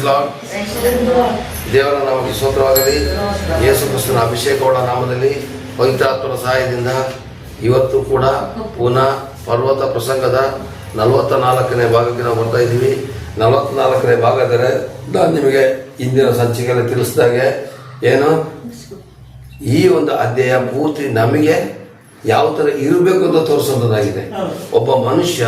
Price ದೇವರ ನಾಮಕ್ಕೆ ಸ್ತೋತ್ರವಾಗಲಿ. ಯೇಸು ಕ್ರಿಸ್ತನ ಅಭಿಷೇಕವುಳ್ಳ ನಾಮದಲ್ಲಿ ಪವಿತ್ರಾತ್ಮನ ಸಹಾಯದಿಂದ ಇವತ್ತು ಕೂಡ ಪುನಃ ಪರ್ವತ ಪ್ರಸಂಗದ ನಲವತ್ತ ನಾಲ್ಕನೇ ಭಾಗಕ್ಕೆ ನಾವು ಬರ್ತಾ ಇದ್ದೀವಿ. ನಲವತ್ನಾಲ್ಕನೇ ಭಾಗ ಅಂದರೆ ನಾನು ನಿಮಗೆ ಇಂದಿನ ಸಂಚಿಕೆಯಲ್ಲಿ ತಿಳಿಸಿದಾಗೆ ಏನು? ಈ ಒಂದು ಅಧ್ಯಾಯ ಪೂರ್ತಿ ನಮಗೆ ಯಾವ ಥರ ಇರಬೇಕು ಅಂತ ತೋರಿಸುವಂಥದ್ದಾಗಿದೆ. ಒಬ್ಬ ಮನುಷ್ಯ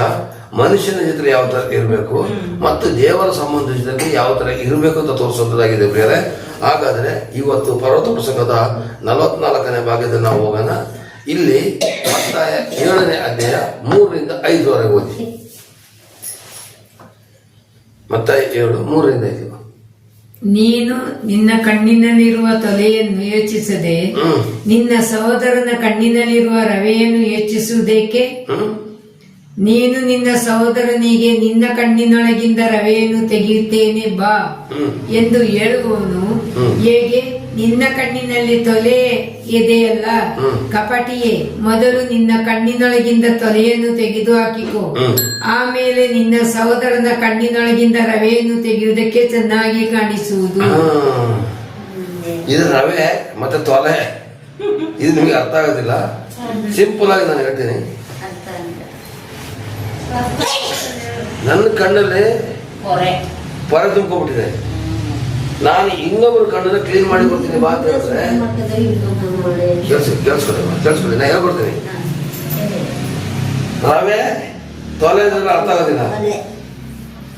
ಮನುಷ್ಯನ ಜೊತೆ ಯಾವ ತರ ಇರಬೇಕು ಮತ್ತು ದೇವರ ಸಂಬಂಧಿಸಿದಂತೆ ಯಾವ ತರ ಇರಬೇಕು ಅಂತ ತೋರಿಸೋದಾಗಿದೆ ಪ್ರಿಯರೇ. ಹಾಗಾದ್ರೆ ಇವತ್ತು ಪರ್ವತ ಪ್ರಸಂಗದ ನಲವತ್ನಾಲ್ಕನೇ ಭಾಗದಲ್ಲಿ ನಾವು ಹೋಗೋಣ. ಇಲ್ಲಿ ಮತ್ತಾಯ ಏಳನೇ ಅಧ್ಯಾಯ ಮೂರರಿಂದ ಐದರವರೆಗೆ ಓದಿ. ಮತ್ತಾಯ ಏಳು ಮೂರರಿಂದ ಐದು. ನೀನು ನಿನ್ನ ಕಣ್ಣಿನಲ್ಲಿರುವ ತೊಲೆಯನ್ನು ಯೋಚಿಸದೆ ನಿನ್ನ ಸಹೋದರನ ಕಣ್ಣಿನಲ್ಲಿರುವ ರವೆಯನ್ನು ಯೋಚಿಸುವುದೇಕೆ? ನೀನು ನಿನ್ನ ಸಹೋದರನಿಗೆ ನಿನ್ನ ಕಣ್ಣಿನೊಳಗಿಂದ ರವೆಯನ್ನು ತೆಗೆಯುತ್ತೇನೆ ಬಾ ಎಂದು ಹೇಳುವವನು. ಹೇಗೆ? ನಿನ್ನ ಕಣ್ಣಿನಲ್ಲಿ ತೊಲೆ ಇದೆಯಲ್ಲ ಕಪಟಿಯೇ ಮೊದಲು ನಿನ್ನ ಕಣ್ಣಿನೊಳಗಿಂದ ತೊಲೆಯನ್ನು ತೆಗೆದು ಹಾಕಿಕೋ. ಆಮೇಲೆ ನಿನ್ನ ಸಹೋದರನ ಕಣ್ಣಿನೊಳಗಿಂದ ರವೆಯನ್ನು ತೆಗೆಯುವುದಕ್ಕೆ ಚೆನ್ನಾಗಿ ಕಾಣಿಸುವುದು. ಇದು ರವೆ ಮತ್ತೆ ತೊಲೆ. ಇದು ನಿಮಗೆ ಅರ್ಥ ಆಗೋದಿಲ್ಲ. ಸಿಂಪಲ್ ಆಗಿ ನಾನು ಹೇಳ್ತೀನಿ. ನನ್ನ ಕಣ್ಣಲ್ಲಿ ಪೊರೆ ತುಂಬ್ಕೊಂಡ್ಬಿಟ್ಟಿದೆ ನಾನು ಇನ್ನೊಬ್ರು ಕಣ್ಣನ್ನ ಕ್ಲೀನ್ ಮಾಡಿ ಕೊಡ್ತೀನಿ ಬಾ ಅಂತ ಹೇಳಿದ್ರೆ ಕೇಳಿಸ್ ಕೇಳಿಸ್ಕೊಳ್ಳಿ ಕೇಳಿಸ್ಕೊಳ್ಳಿ ನಾ ಹೇಳ್ಕೊಡ್ತೀನಿ. ರವೆ ತೊಲೆ ಅರ್ಥ ಆಗೋದಿಲ್ಲ.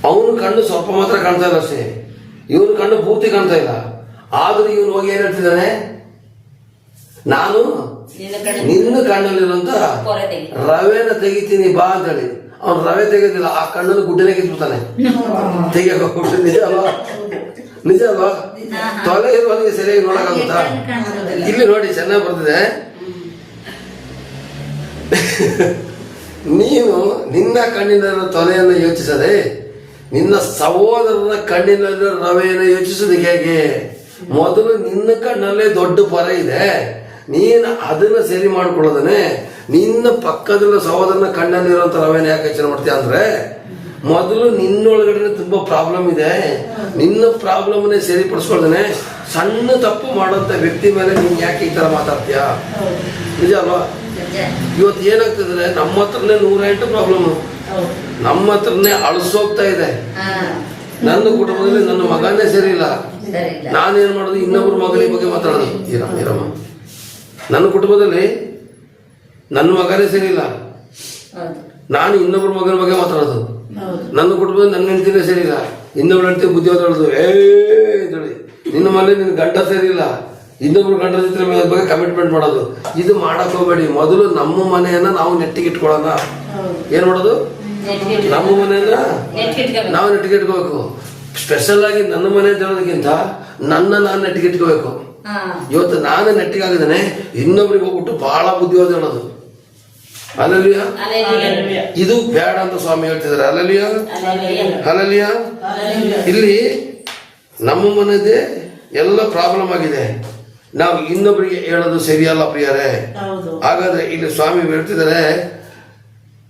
ಅವನ ಕಣ್ಣು ಸ್ವಲ್ಪ ಮಾತ್ರ ಕಾಣ್ತಾ ಇಲ್ಲ ಅಷ್ಟೇ. ಇವನ ಕಣ್ಣು ಪೂರ್ತಿ ಕಾಣ್ತಾ ಇಲ್ಲ. ಆದ್ರೂ ಇವನು ಹೋಗಿ ಏನ್ ಹೇಳ್ತಿದ್ದಾನೆ? ನಾನು ನಿನ್ನ ಕಣ್ಣಲ್ಲಿರುವಂತ ರವೆನ ತೆಗಿತೀನಿ ಬಾ ಅಂತ ಹೇಳಿ. ಅವ್ನು ರವೆ ತೆಗೆದಿಲ್ಲ, ಆ ಕಣ್ಣಲ್ಲಿ ಗುಡ್ಡನೆ ಕಿತ್ಬಿಡ್ತಾನೆ. ಹೋಗ್ಬಿಟ್ಟು ನಿಜ ಅಲ್ವಾ ನಿಜ ಅಲ್ವಾ ತೊಲೆ ಇರುವವನಿಗೆ ಸರಿಯಾಗಿ ನೋಡಕ್ಕಾಗುತ್ತಾ? ಇಲ್ಲಿ ನೋಡಿ, ಚೆನ್ನಾಗಿ ಬರ್ತಿದೆ. ನೀನು ನಿನ್ನ ಕಣ್ಣಿನ ತೊಲೆಯನ್ನು ಯೋಚಿಸದೆ, ನಿನ್ನ ಸಹೋದರನ ಕಣ್ಣಿನಲ್ಲಿ ರವೆಯನ್ನು ಯೋಚಿಸೋದಕ್ಕೆ ಹೇಗೆ? ಮೊದಲು ನಿನ್ನ ಕಣ್ಣಲ್ಲೇ ದೊಡ್ಡ ಪರ ಇದೆ. ನೀನು ಅದನ್ನ ಸರಿ ಮಾಡ್ಕೊಳ್ಳೋದನೆ ನಿನ್ನ ಪಕ್ಕದಲ್ಲ ಸಹೋದರನ ಕಣ್ಣಲ್ಲಿರುವಂತ ನಾವೇನು ಯಾಕೆ ಯೋಚನೆ ಮಾಡ್ತೀಯ ಅಂದ್ರೆ ಮೊದಲು ನಿನ್ನೊಳಗಡೆ ತುಂಬಾ ಪ್ರಾಬ್ಲಮ್ ಇದೆ. ನಿನ್ನ ಪ್ರಾಬ್ಲಮ್ನೇ ಸರಿಪಡಿಸ್ಕೊಳ್ದೇನೆ ಸಣ್ಣ ತಪ್ಪು ಮಾಡೋಂಥ ವ್ಯಕ್ತಿ ಮೇಲೆ ನೀನ್ ಯಾಕೆ ಈ ತರ ಮಾತಾಡ್ತೀಯ? ನಿಜ ಅಲ್ವಾ? ಇವತ್ತು ಏನಾಗ್ತದೆ ನಮ್ಮ ಹತ್ರನೇ ನೂರ ಎಂಟು ಪ್ರಾಬ್ಲಮ್ ನಮ್ಮ ಹತ್ರನೇ ಅಳಿಸೋಗ್ತಾ ಇದೆ. ನನ್ನ ಕುಟುಂಬದಲ್ಲಿ ನನ್ನ ಮಗನೇ ಸರಿ ಇಲ್ಲ ನಾನೇನ್ ಮಾಡೋದು? ಇನ್ನೊಬ್ರು ಮಗನ ಬಗ್ಗೆ ಮಾತಾಡೋದು? ಇರಮ್ಮ ಇರಮ್ಮ ನನ್ನ ಕುಟುಂಬದಲ್ಲಿ ನನ್ನ ಮಗನೇ ಸರಿ ಇಲ್ಲ ನಾನು ಇನ್ನೊಬ್ಬರ ಮಗನ ಬಗ್ಗೆ ಮಾತಾಡೋದು. ನನ್ನ ಕುಟುಂಬ ನನ್ನ ಹೆಂಡತಿನೇ ಸರಿ ಇಲ್ಲ ಇನ್ನೊಬ್ರ ಹೆಂಡತಿ ಬುದ್ಧಿ ಮಾತಾಡೋದು. ಏ ಅಂತೇಳಿ ನಿನ್ನ ಮನೆ ನಿನ್ನ ಗಂಡ ಸರಿಯಿಲ್ಲ ಇನ್ನೊಬ್ರು ಗಂಡ ಜೊತೆ ಬಗ್ಗೆ ಕಮಿಟ್ಮೆಂಟ್ ಮಾಡೋದು. ಇದು ಮಾಡಕ್ ಹೋಗ್ಬೇಡಿ. ಮೊದಲು ನಮ್ಮ ಮನೆಯನ್ನ ನಾವು ನೆಟ್ಟಿಗೆ ಇಟ್ಕೊಳ್ಳೋಣ. ಏನ್ ಮಾಡೋದು? ನಮ್ಮ ಮನೆಯನ್ನ ನಾವು ನೆಟ್ಟಿಗೆ ಇಟ್ಕೋಬೇಕು. ಸ್ಪೆಷಲ್ ಆಗಿ ನನ್ನ ಮನೆ ಅಂತ ಹೇಳೋದಕ್ಕಿಂತ ನನ್ನ ನಾನು ನೆಟ್ಟಿಗೆ ಇಟ್ಕೋಬೇಕು. ಇವತ್ತು ನಾನು ನೆಟ್ಟಿಗೆ ಆಗಿದ್ದೇನೆ. ಇನ್ನೊಬ್ರಿಗೆ ಹೋಗ್ಬಿಟ್ಟು ಬಹಳ ಬುದ್ಧಿವಾದ ಹೇಳೋದು ಅಲ್ಲಲ್ಲಿಯ? ಇದು ಬೇಡ ಅಂತ ಸ್ವಾಮಿ ಹೇಳ್ತಿದ್ದಾರೆ. ಅಲಲಿಯ ಅಲಲಿಯ ಇಲ್ಲಿ ನಮ್ಮ ಮನೆಯದೇ ಎಲ್ಲ ಪ್ರಾಬ್ಲಮ್ ಆಗಿದೆ. ನಾವು ಇನ್ನೊಬ್ಬರಿಗೆ ಹೇಳೋದು ಸರಿಯಲ್ಲ ಪ್ರಿಯರೇ. ಹಾಗಾದ್ರೆ ಇಲ್ಲಿ ಸ್ವಾಮಿ ಹೇಳ್ತಿದ್ದಾರೆ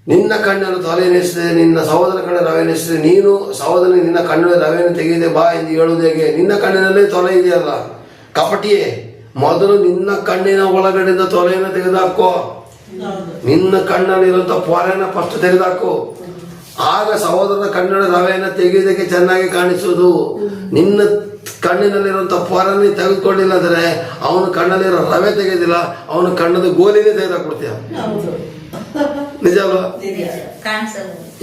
ನಿನ್ನ ಕಣ್ಣನ್ನು ತೊಲೆನೆಸಿದೆ ನಿನ್ನ ಸಹೋದರ ಕಣ್ಣ ರವೆನಿಸಿದೆ ನೀನು ಸಹೋದರ ನಿನ್ನ ಕಣ್ಣಲ್ಲಿ ರವೆಯನ್ನು ತೆಗೆದೆ ಬಾ ಎಂದು ಹೇಳುವುದು ಹೇಗೆ? ನಿನ್ನ ಕಣ್ಣಿನಲ್ಲೇ ತೊಲೆ ಇದೆಯಲ್ಲ. ಕಪಟಿಯೇ ಮೊದಲು ನಿನ್ನ ಕಣ್ಣಿನ ಒಳಗಡೆಯಿಂದ ತೊಲೆಯನ್ನು ತೆಗೆದುಹಾಕೋ ನಿನ್ನ ಕಣ್ಣಲ್ಲಿರುವಂತ ಪೊರೆನ ಫಸ್ಟ್ ತೆಗೆದಾಕು ಆಗ ಸಹೋದರನ ಕಣ್ಣಿನ ರವೆಯನ್ನು ತೆಗೆಯೋದಕ್ಕೆ ಚೆನ್ನಾಗಿ ಕಾಣಿಸುವುದು ನಿನ್ನ ಕಣ್ಣಿನಲ್ಲಿರುವಂತ ತೆಗೆದುಕೊಂಡಿಲ್ಲ ತೆಗೆದುಕೊಂಡಿಲ್ಲದ್ರೆ ಅವನ ಕಣ್ಣಲ್ಲಿರೋ ರವೆ ತೆಗೆದಿಲ್ಲ ಅವನ ಕಣ್ಣದ ಗೋಲಿನೇ ತೆಗೆದಾಕ್ಬಿಡ್ತೀಯ? ನಿಜ ಅಲ್ವಾ?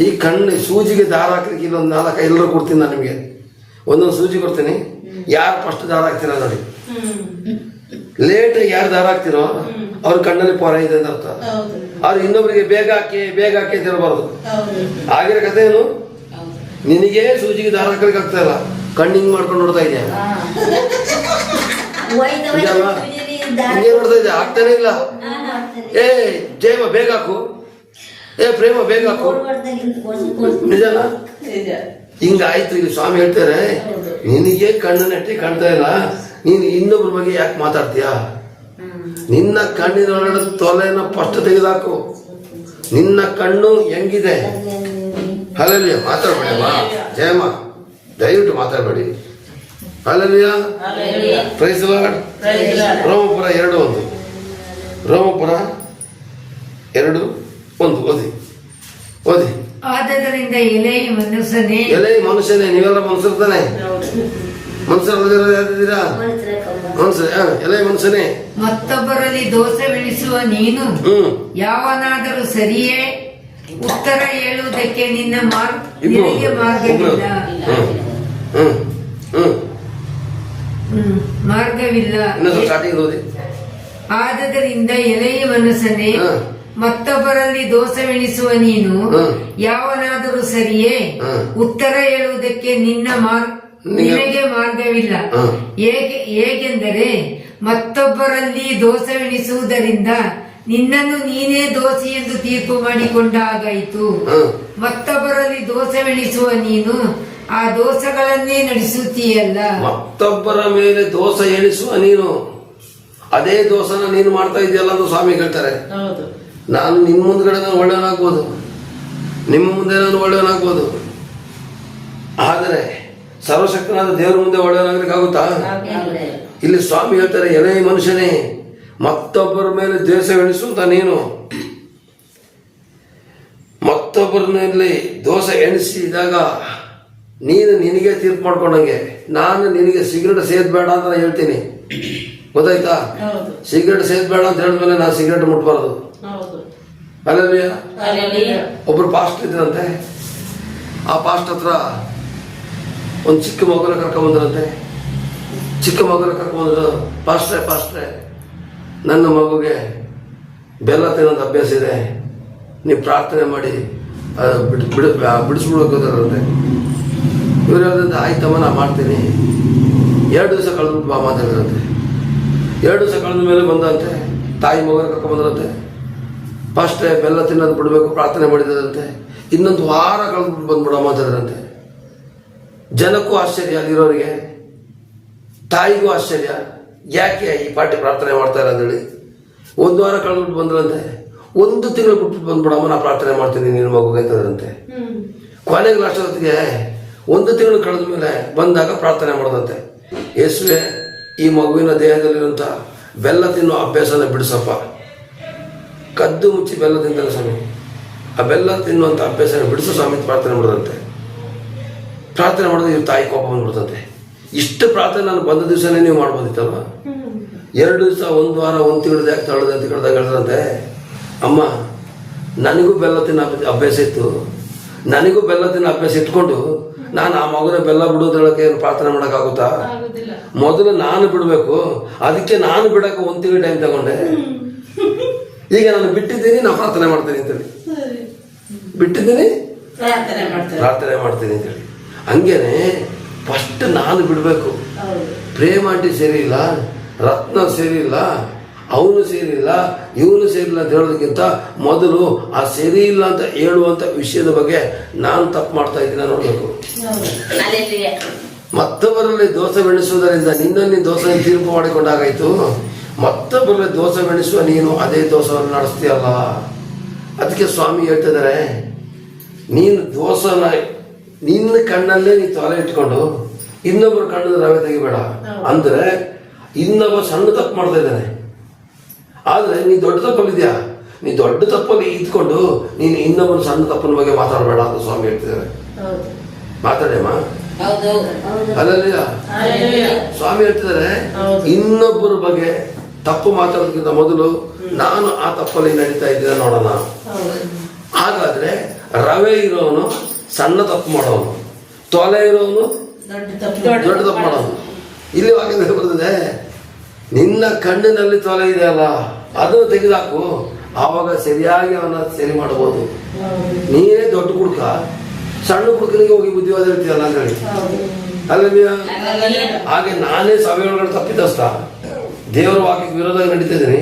ಈ ಕಣ್ಣು ಸೂಜಿಗೆ ದಾರ ಹಾಕ್ಲಿಕ್ಕೆ ಇಲ್ಲೊಂದು ನಾಲ್ಕು ಎಲ್ಲರೂ ಕೊಡ್ತೀನಿ ನಾನು ನಿಮಗೆ. ಒಂದೊಂದು ಸೂಜಿ ಕೊಡ್ತೀನಿ. ಯಾರು ಫಸ್ಟ್ ದಾರ ಹಾಕ್ತೀರ ನೋಡಿ? ಲೇಟ್ ಯಾರು ದಾರ ಹಾಕ್ತಿರೋ ಅವ್ರ ಕಣ್ಣಲ್ಲಿ ಪೊರ ಇದೆ ಅಂತ ಅರ್ಥ. ಅವ್ರು ಇನ್ನೊಬ್ಬರಿಗೆ ಬೇಗ ಹಾಕಿ ಬೇಗ ಹಾಕಿ ಅಂತ ಹೇಳ್ಬಾರ್ದು. ಆಗಿರೋ ಕಥೆ ಏನು? ನಿನಗೆ ಸೂಜಿಗೆ ದಾರ ಹಾಕಲಿಕ್ಕೆ ಆಗ್ತಾ ಇಲ್ಲ. ಕಣ್ಣಿಂಗ್ ಮಾಡ್ಕೊಂಡು ನೋಡ್ತಾ ಇದೆಯಾ? ಹಿಂಗೆ ನೋಡ್ತಾ ಇದೆ ಆಗ್ತಾನೆ ಇಲ್ಲ. ಏ ಜೇಮ ಬೇಗ ಹಾಕು. ಏ ಪ್ರೇಮ ಬೇಗ ಹಾಕು. ನಿಜನಾ? ಹಿಂಗಾಯ್ತು ಇಲ್ಲಿ ಸ್ವಾಮಿ ಹೇಳ್ತಾರೆ ನಿನಗೆ ಕಣ್ಣು ನೆಟ್ಟಿ ಕಾಣ್ತಾ ಇಲ್ಲ. ನೀನು ಇನ್ನೊಬ್ಬರ ಬಗ್ಗೆ ಯಾಕೆ ಮಾತಾಡ್ತೀಯಾ? ನಿನ್ನ ಕಣ್ಣಿನೊಳಗಡೆ ತೊಲೆನ ಫಸ್ಟ್ ತೆಗೆದಾಕು. ನಿನ್ನ ಕಣ್ಣು ಹೆಂಗಿದೆ? ಅಲ್ಲಲ್ಲಿ ಮಾತಾಡಬೇಡಮ್ಮ ಜಯಮ್ಮ ದಯವಿಟ್ಟು ಮಾತಾಡಬೇಡಿ. ಅಲ್ಲಲ್ಲಿಯ ಪ್ರೈಸ್ ಲಾರ್ಡ್ ರೋಮಪುರ ಎರಡು ಒಂದು. ರೋಮಪುರ ಎರಡು ಒಂದು. ಓದಿ. ಓದಿ. ಆದದರಿಂದ ಎಲೆ ಮನುಷ್ಯನೇ. ಎಲೆ ಮನುಷ್ಯನೇ ನೀವೆಲ್ಲ ಮನುಷ್ಯರು ತಾನೆ? ಮನುಷ್ಯರು ಯಾರಿದ್ದೀರಾ? ಮನುಷ್ಯ ಹಾ, ಎಲೆ ಮನುಷ್ಯನೇ ಮತ್ತೊಬ್ಬರಲ್ಲಿ ದೋಷವೆಣಿಸುವ ನೀನು? ಯಾವನಾದರೂ ಸರಿಯೇ? ಉತ್ತರ ಹೇಳುವುದಕ್ಕೆ ನಿನ್ನ ಮಾರ್ಗ ಮಾರ್ಗವಿಲ್ಲ. ಮಾರ್ಗವಿಲ್ಲ. ಆದದರಿಂದ ಎಲೆಯ ಮನಸ್ಸನೇ. ಮತ್ತೊಬ್ಬರಲ್ಲಿ ದೋಷವೆಣಿಸುವ ನೀನು? ಯಾವನಾದರೂ ಸರಿಯೇ? ಉತ್ತರ ಹೇಳುವುದಕ್ಕೆ ನಿನ್ನ ಮಾರ್ ನಿನಗೆ- ಮಾರ್ಗವಿಲ್ಲ. ಏಕೆ ಏಕೆಂದರೆ ಹೇಗೆಂದರೆ ಮತ್ತೊಬ್ಬರಲ್ಲಿ ದೋಷವೆಣಿಸುವುದರಿಂದ ನಿನ್ನನ್ನು ನೀನೇ ದೋಷಿ ಎಂದು ತೀರ್ಪು ಮಾಡಿಕೊಂಡ ಹಾಗಾಯಿತು ಮತ್ತೊಬ್ಬರಲ್ಲಿ ದೋಷವೆಣಿಸುವ ನೀನು ಆ ದೋಷಗಳನ್ನೇ ನಡೆಸುತ್ತೀಯಲ್ಲ. ಮತ್ತೊಬ್ಬರ ಮೇಲೆ ದೋಷ ಎಣಿಸುವ ನೀನು ಅದೇ ದೋಷನ ನೀನು ಮಾಡ್ತಾ ಇದೆಯಲ್ಲ ಅಂತ ಸ್ವಾಮಿ ಹೇಳ್ತಾರೆ. ಹೌದು. ನಾನು ನಿಮ್ಮ ಮುಂದ್ಗಡೆ ನಾನು ಒಳ್ಳೆಯವನಾಗ್ಬೋದು. ನಿಮ್ಮ ಮುಂದೆ ನಾನು ಒಳ್ಳೆಯವನಾಗ್ಬೋದು. ಆದರೆ ಸರ್ವಶಕ್ತನಾದ ದೇವರ ಮುಂದೆ ಒಳ್ಳೆಯವನಾಗ್ಲಿಕ್ಕಾಗುತ್ತಾ ಇಲ್ಲಿ ಸ್ವಾಮಿ ಹೇಳ್ತಾರೆ ಎಲೆ ಮನುಷ್ಯನೇ ಮತ್ತೊಬ್ಬರ ಮೇಲೆ ದ್ವೇಷವೆಣಿಸುವಂತ ನೀನು. ಮತ್ತೊಬ್ಬರ ಮೇಲೆ ದೋಷ ಎಣಿಸಿದಾಗ ನೀನು ನಿನಗೆ ತೀರ್ಪು ಮಾಡ್ಕೊಂಡಂಗೆ ನಾನು ನಿನಗೆ ಸಿಗರೇಟ್ ಸೇದ್ಬೇಡ ಅಂತ ನಾನು ಹೇಳ್ತೀನಿ. ಗೊತ್ತಾಯ್ತಾ? ಸಿಗರೇಟ್ ಸೇದ್ಬೇಡ ಅಂತ ಹೇಳಿದ್ಮೇಲೆ ನಾನು ಸಿಗರೇಟ್ ಮುಟ್ಬಾರದು. Hallelujah. ಒಬ್ರು ಪಾಸ್ಟ್ ಇದ್ರಂತೆ. ಆ ಪಾಸ್ಟ್ ಹತ್ರ ಒಂದು ಚಿಕ್ಕ ಮಗುನ ಕರ್ಕೊಂಬಂದ್ರಂತೆ. ಚಿಕ್ಕ ಮಗುನ ಕರ್ಕೊಂಬಂದ್ರು, ಪಾಸ್ಟ್ರೆ ಪಾಸ್ಟ್ರೆ, ನನ್ನ ಮಗುಗೆ ಬೆಲ್ಲ ತಿನ್ನೋದು ಅಭ್ಯಾಸ ಇದೆ. ನೀವು ಪ್ರಾರ್ಥನೆ ಮಾಡಿ ಬಿಡ್, ಬಿಡ ಬಿಡಿಸ್ಬಿಡೋಕೋದಾರಂತೆ ಇವ್ರು ಹೇಳಿದ್ರೆ ಆಯ್ತಮ್ಮ, ನಾ ಮಾಡ್ತೀನಿ. ಎರಡು ದಿವಸ ಕಳೆದ್ಬಿಟ್ಟು ಬಾ ಮಾತಾಡಿದ್ರಂತೆ ಎರಡು ದಿವಸ ಕಳೆದ ಮೇಲೆ ಬಂದಂತೆ, ತಾಯಿ ಮಗನ ಕರ್ಕೊಂಬಂದ್ರಂತೆ. ಫಸ್ಟೇ ಬೆಲ್ಲ ತಿನ್ನೋದು ಬಿಡಬೇಕು, ಪ್ರಾರ್ಥನೆ ಮಾಡಿದ್ರಂತೆ. ಇನ್ನೊಂದು ವಾರ ಕಳೆದ್ಬಿಟ್ಟು ಬಂದ್ಬಿಡ ಮಾತಾಡಿದ್ರಂತೆ ಜನಕ್ಕೂ ಆಶ್ಚರ್ಯ ಅಲ್ಲಿರೋರಿಗೆ. ತಾಯಿಗೂ ಆಶ್ಚರ್ಯ. ಯಾಕೆ ಈ ಪಾಟಿ ಪ್ರಾರ್ಥನೆ ಮಾಡ್ತಾ ಅಂತೇಳಿ ಒಂದು ವಾರ ಕಳೆದ್ಬಿಟ್ಟು ಬಂದ್ರಂತೆ. ಒಂದು ತಿಂಗಳು ಬಿಟ್ಬಿಟ್ಟು ಬಂದ್ಬಿಡಮ್ಮ ನಾ ಪ್ರಾರ್ಥನೆ ಮಾಡ್ತೀನಿ ನಿನ್ನ ಮಗುಗೆ ಅಂತಂದ್ರಂತೆ. ಕೊನೆಗೆ ಲಾಸ್ಟ್ ಹೊತ್ತಿಗೆ ಒಂದು ತಿಂಗಳು ಕಳೆದ ಮೇಲೆ ಬಂದಾಗ ಪ್ರಾರ್ಥನೆ ಮಾಡೋದಂತೆ. ಯೇಸುವೆ, ಈ ಮಗುವಿನ ದೇಹದಲ್ಲಿರುವಂಥ ಬೆಲ್ಲ ತಿನ್ನೋ ಅಭ್ಯಾಸನ ಬಿಡಿಸಪ್ಪ. ಕದ್ದು ಮುಚ್ಚಿ ಬೆಲ್ಲ ತಿಂತಾರೆ ಸ್ವಾಮಿ. ಆ ಬೆಲ್ಲ ತಿನ್ನುವಂಥ ಅಭ್ಯಾಸನ ಬಿಡಿಸೋ ಸ್ವಾಮಿ ಪ್ರಾರ್ಥನೆ ಮಾಡೋದಂತೆ. ಪ್ರಾರ್ಥನೆ ಮಾಡಿದ್ರೆ ಇವ್ರ ತಾಯಿ ಕೋಪ ಬಂದ್ಬಿಡ್ತಂತೆ. ಇಷ್ಟು ಪ್ರಾರ್ಥನೆ ನಾನು ಬಂದ ದಿವಸನೇ ನೀವು ಮಾಡ್ಬೋದಿತ್ತಲ್ವ? ಎರಡು ದಿವಸ ಒಂದು ವಾರ ಒಂದು ತಿಂಗಳದ ಯಾಕೆ ತಗೊಳ್ಳೋದು ಅಂತ ಹೇಳ್ದಂತೆ ಹೇಳಿದ್ರಂತೆ ಅಮ್ಮ ನನಗೂ ಬೆಲ್ಲ ತಿನ್ನೋ ಅಭ್ಯಾಸ- ಇತ್ತು. ನನಗೂ ಬೆಲ್ಲ ತಿನ್ನೋ ಅಭ್ಯಾಸ ಇಟ್ಕೊಂಡು ನಾನು ಆ ಮಗುನ ಬೆಲ್ಲ ಬಿಡೋದ್ರೊಳಗೆ ಏನು ಪ್ರಾರ್ಥನೆ ಮಾಡೋಕ್ಕಾಗುತ್ತಾ? ಮೊದಲು ನಾನು ಬಿಡಬೇಕು. ಅದಕ್ಕೆ ನಾನು ಬಿಡಕ್ಕೆ ಒಂದು ತಿಂಗಳು ಟೈಮ್ ತಗೊಂಡೆ. ಈಗ ನಾನು ಬಿಟ್ಟಿದ್ದೀನಿ ನಾನು ಪ್ರಾರ್ಥನೆ ಮಾಡ್ತೀನಿ ಅಂತೇಳಿ. ಬಿಟ್ಟಿದ್ದೀನಿ? ಪ್ರಾರ್ಥನೆ ಮಾಡ್ತೀನಿ ಅಂತೇಳಿ. ಹಂಗೇನೆ ಫಸ್ಟ್ ನಾನು ಬಿಡಬೇಕು. ಪ್ರೇಮಾಂಟಿ ಪ್ರೇಮ ಆಂಟಿ ಸೇರಿಲ್ಲ ರತ್ನ ಸೇರಿಲ್ಲ ಅವನು ಸೇರಿಲ್ಲ ಇವನು ಸೇರಿಲ್ಲ ಅಂತ ಹೇಳೋದಕ್ಕಿಂತ ಮೊದಲು ಆ ಸೇರಿ ಇಲ್ಲ ಅಂತ ಹೇಳುವಂತ ವಿಷಯದ ಬಗ್ಗೆ ನಾನು ತಪ್ಪು ಮಾಡ್ತಾ ಇದ್ದೀನಿ ನೋಡಬೇಕು. ಮತ್ತೊಬ್ಬರಲ್ಲಿ ದೋಸೆ ದೋಷವೆಣಿಸುವುದರಿಂದ ನಿನ್ನಲ್ಲಿ ದೋಷ ತೀರ್ಪು ಮಾಡಿಕೊಂಡಾಗಾಯ್ತು. ಮತ್ತೊಬ್ಬರಲ್ಲಿ ದೋಷವೆಣಿಸುವ ನೀನು ಅದೇ ದೋಸವನ್ನು ನಡೆಸ್ತೀಯಲ್ಲ. ಅದಕ್ಕೆ ಸ್ವಾಮಿ ಹೇಳ್ತಿದ್ದಾರೆ ನೀನು ದೋಷನ ನಿನ್ನ ಕಣ್ಣಲ್ಲೇ ನೀ ತೊಲೆ ಇಟ್ಕೊಂಡು ಇನ್ನೊಬ್ಬರ ಕಣ್ಣದ ರವೆ ತೆಗಿಬೇಡ. ಅಂದ್ರೆ ಇನ್ನೊಬ್ಬ ಸಣ್ಣ ತಪ್ಪು ಮಾಡ್ತಾ ಇದ್ದಾನೆ. ಆದ್ರೆ ನೀ ದೊಡ್ಡ ತಪ್ಪಲ್ಲಿದ್ಯಾ? ನೀ ದೊಡ್ಡ ತಪ್ಪಲ್ಲಿ ಇದ್ಕೊಂಡು ನೀನು ಇನ್ನೊಬ್ಬರ ಸಣ್ಣ ತಪ್ಪನ ಬಗ್ಗೆ ಮಾತಾಡಬೇಡ ಅಂತ ಸ್ವಾಮಿ ಹೇಳ್ತಿದ್ದಾರೆ. ಮಾತಾಡೇಮ್ಮ Hallelujah. ಸ್ವಾಮಿ ಹೇಳ್ತಿದ್ದಾರೆ. ಇನ್ನೊಬ್ಬರ ಬಗ್ಗೆ ತಪ್ಪು ಮಾತಾಡೋದಕ್ಕಿಂತ ಮೊದಲು ನಾನು ಆ ತಪ್ಪಲ್ಲಿ ನಡೀತಾ ಇದ್ದೀನಿ ನೋಡೋಣ. ಹಾಗಾದ್ರೆ ರವೆ ಇರೋನು ಸಣ್ಣ ತಪ್ಪು ಮಾಡೋನು ತೊಲೆ ಇರೋನು ದೊಡ್ಡ ತಪ್ಪು ತಪ್ಪು ಮಾಡೋನು ಇಲ್ಲಿ ಬರ್ತದೆ ನಿನ್ನ ಕಣ್ಣಿನಲ್ಲಿ ತೊಲೆ ಇದೆ ಅಲ್ಲ ಅದನ್ನು ತೆಗೆದಾಕು. ಆವಾಗ ಸರಿಯಾಗಿ ಅವನ ಸರಿ ಮಾಡಬಹುದು ನೀನೇ ದೊಡ್ಡ ಕುಡ್ಕ ಸಣ್ಣ ಕುಡ್ಕನಿಗೆ ಹೋಗಿ ಬುದ್ಧಿವಾದ ಇರ್ತೀಯಲ್ಲ ಅಂತ ಹೇಳಿ. ಅಲ್ಲ ಹಾಗೆ ನಾನೇ ಸಭೆ ಒಳಗಡೆ ತಪ್ಪಿತಸ್ಥ ದೇವರ ವಾಕ್ಯಕ್ಕೆ ವಿರೋಧವಾಗಿ ನಡೀತಿದ್ದೀನಿ